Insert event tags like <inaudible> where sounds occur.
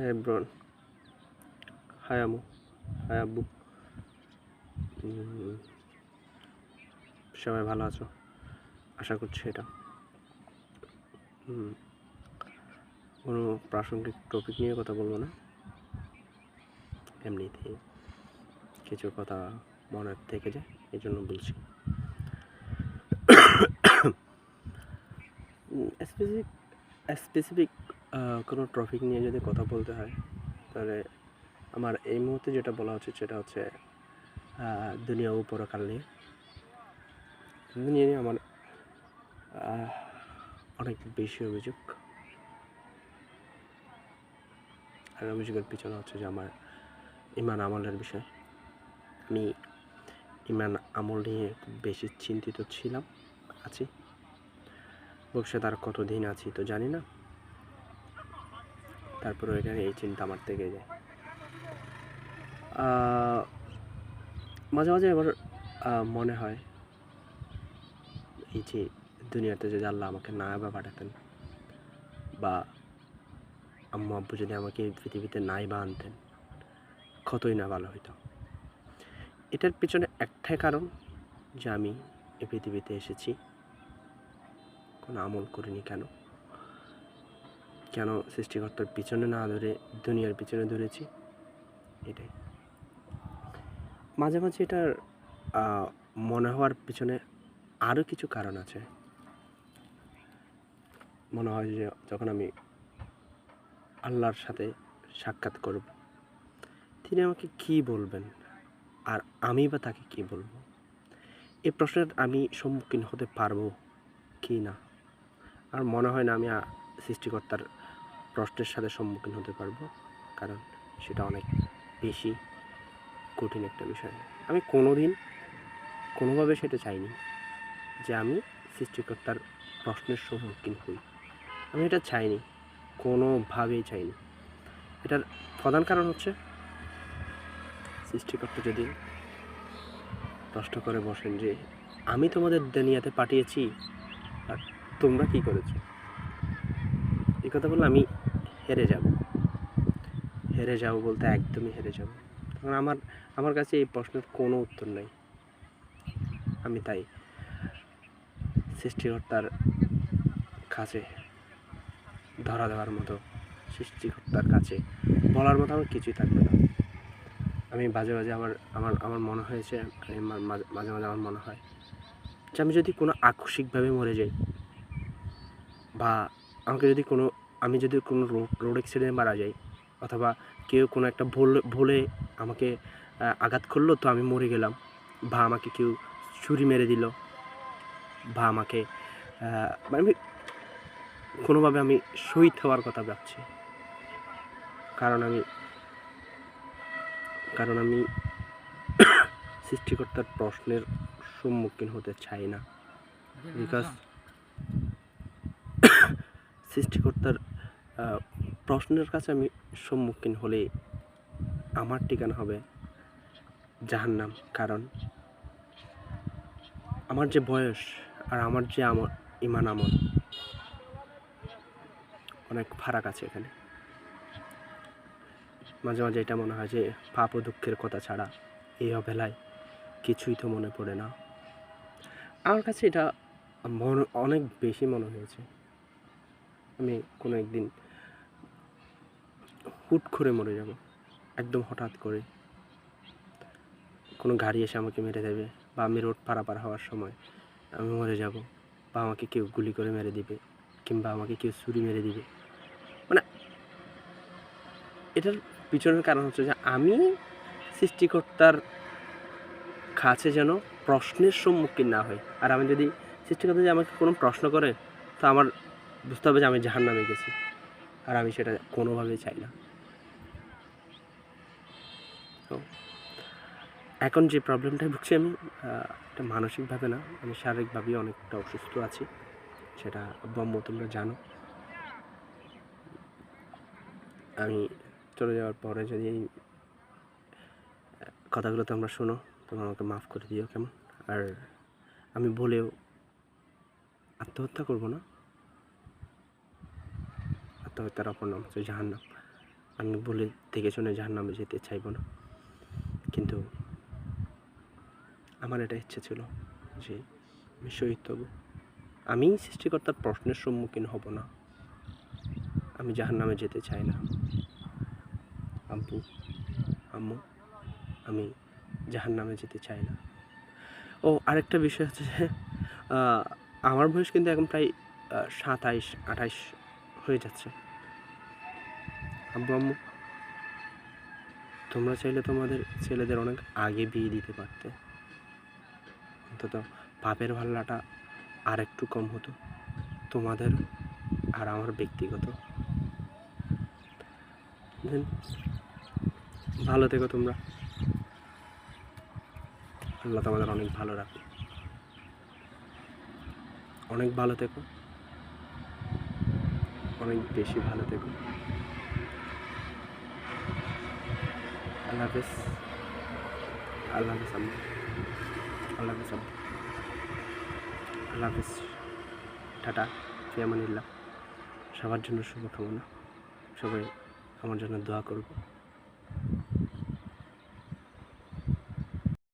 হ্যাঁ ব্রন। হাই আমু হাই আব্বু। উম, সবাই ভালো আছো? আশা করছি এটা। কোনো প্রাসঙ্গিক টপিক নিয়ে কথা বলব না। এমনিতেই কিছু কথা মনে থেকে যায় এই জন্য বলছি <coughs> স্পেসিফিক স্পেসিফিক কোনো ট্রফিক নিয়ে যদি কথা বলতে হয়, তাহলে আমার এই মুহূর্তে যেটা বলা উচিত সেটা হচ্ছে দুনিয়া ও পরকাল নিয়ে। দুনিয়া নিয়ে আমার অনেক বেশি অভিযোগ। আর অভিযোগের পিছনে হচ্ছে যে আমার ইমান আমলের বিষয়। আমি ইমান আমল নিয়ে বেশি চিন্তিত ছিলাম, আছি। ভবিষ্যৎ আর কতদিন আছি তো জানি না। তারপরে এটা এই চিন্তা আমার থেকে যায়। মাঝে মাঝে আহ, মনে হয় এই যে দুনিয়াতে যদি আল্লাহ আমাকে না বা পাঠাতেন বা আম্মু আব্বু যদি আমাকে পৃথিবীতে নাই বা আনতেন কতই না ভালো হইতো এটার পিছনে একটাই কারণ যে আমি এই পৃথিবীতে এসেছি কোনো আমল করিনি কেন? কেন সৃষ্টিকর্তার পিছনে না ধরে, দুনিয়ার পিছনে ধরেছি? এটাই। মাঝে মাঝে এটার মনে হওয়ার পিছনে আরও কিছু কারণ আছে। মনে হয় যে যখন আমি আল্লাহর সাথে সাক্ষাৎ করব, তিনি আমাকে কি বলবেন আর আমি বা তাকে কি বলব? এই প্রশ্নের আমি সম্মুখীন হতে পারব কি না? আর মনে হয় না আমি সৃষ্টিকর্তার প্রশ্নের সাথে সম্মুখীন হতে পারব, কারণ সেটা অনেক বেশি কঠিন একটা বিষয়। আমি কোনো দিন কোনোভাবে সেটা চাইনি যে আমি সৃষ্টিকর্তার প্রশ্নের সম্মুখীন হই। আমি এটা চাইনি, কোনোভাবেই চাইনি। এটার প্রধান কারণ হচ্ছে সৃষ্টিকর্তা যদি প্রশ্ন করে বসেন যে, আমি তোমাদের দুনিয়াতে পাঠিয়েছি, আর তোমরা কি করেছ? এই কথা বললে আমি হেরে যাব। হেরে যাব বলতে একদমই হেরে যাব। তখন আমার আমার কাছে এই প্রশ্নের কোনো উত্তর নেই। আমি তাই সৃষ্টিকর্তার কাছে ধরা দেওয়ার মতো, সৃষ্টিকর্তার কাছে বলার মতো আমার কিছুই থাকবে না। আমি মাঝে মাঝে আমার আমার আমার মনে হয়েছে মাঝে মাঝে আমার মনে হয় যে আমি যদি কোনো আকস্মিকভাবে মরে যাই বা আমাকে যদি কোনো আমি যদি কোনো রোড রোড অ্যাক্সিডেন্টে মারা যাই অথবা কেউ কোনো একটা ভুল ভুলে আমাকে আঘাত করল তো আমি মরে গেলাম। বা আমাকে কেউ ছুরি মেরে দিল। বা আমাকে মানে আমি কোনোভাবে আমি শহীদ হওয়ার কথা ভাবছি। কারণ আমি কারণ আমি <coughs> সৃষ্টিকর্তার প্রশ্নের সম্মুখীন হতে চাই না। বিকজ <coughs> সৃষ্টিকর্তার প্রশ্নের কাছে আমি সম্মুখীন হলে আমার ঠিকানা হবে জাহান্নাম। কারণ আমার যে বয়স আর আমার যে আমল, ইমান আমল, অনেক ফারাক আছে এখানে। মাঝে মাঝে এটা মনে হয় যে পাপ ও দুঃখের কথা ছাড়া এই অবেলায় কিছুই তো মনে পড়ে না। আমার কাছে এটা মনে, অনেক বেশি মনে হয়েছে। আমি কোনো একদিন হুট করে মরে যাব। একদম হঠাৎ করে। কোনো গাড়ি এসে আমাকে মেরে দেবে বা আমি রোড পারাপার হওয়ার সময় আমি মরে যাব বা আমাকে কেউ গুলি করে মেরে দিবে কিংবা আমাকে কেউ ছুরি মেরে দিবে। মানে এটার পিছনের কারণ হচ্ছে যে আমি সৃষ্টিকর্তার কাছে যেন প্রশ্নের সম্মুখীন না হই। আর আমি যদি সৃষ্টিকর্তা যদি আমাকে কোনো প্রশ্ন করে, তো আমার বুঝতে হবে যে আমি জাহান নামে গেছি। আর আমি সেটা কোনোভাবেই চাই না। তো এখন যে প্রবলেমটায় ভুগছি আমি এটা মানসিকভাবে না, আমি শারীরিকভাবেই অনেকটা অসুস্থ আছি, সেটা ব্রহ্ম তোমরা জানো। আমি চলে যাওয়ার পরে যদি এই কথাগুলো তোমরা শোনো, তোমরা আমাকে মাফ করে দিও কেমন। আর আমি বলেও আত্মহত্যা করব না। আত্মহত্যার অপর নাম হচ্ছে জাহান্নাম। আমি বলে দেখে শুনে জাহার নামে যেতে চাইব না। কিন্তু আমার এটা ইচ্ছে ছিল যে আমি শহীদ হব। আমি সৃষ্টিকর্তার প্রশ্নের সম্মুখীন হব না। আমি যাহার নামে যেতে চাই না। আব্বু, আম্মু, আমি যাহার নামে যেতে চাই না। ও, আরেকটা বিষয় হচ্ছে যে আমার বয়স কিন্তু এখন প্রায় সাতাইশ, আঠাইশ হয়ে যাচ্ছে। আব্বু, আম্মু তোমরা চাইলে তোমাদের ছেলেদের অনেক আগে বিয়ে দিতে পারতে। অন্তত পাপের ভাল্লাটা আর একটু কম হতো তোমাদের আর আমার ব্যক্তিগত। Then, ভালো থেকো তোমরা। আল্লাহ তোমাদের অনেক ভালো রাখো অনেক ভালো থেকো। অনেক বেশি ভালো থেকো। আল্লাহ হাফেজ। আল্লাহ হাফেজ আল্লাহ আল্লাহ হাফেজ। টাটা ফিয়ামানিল্লাহ সবার জন্য শুভকামনা। সবাই আমার জন্য দোয়া করব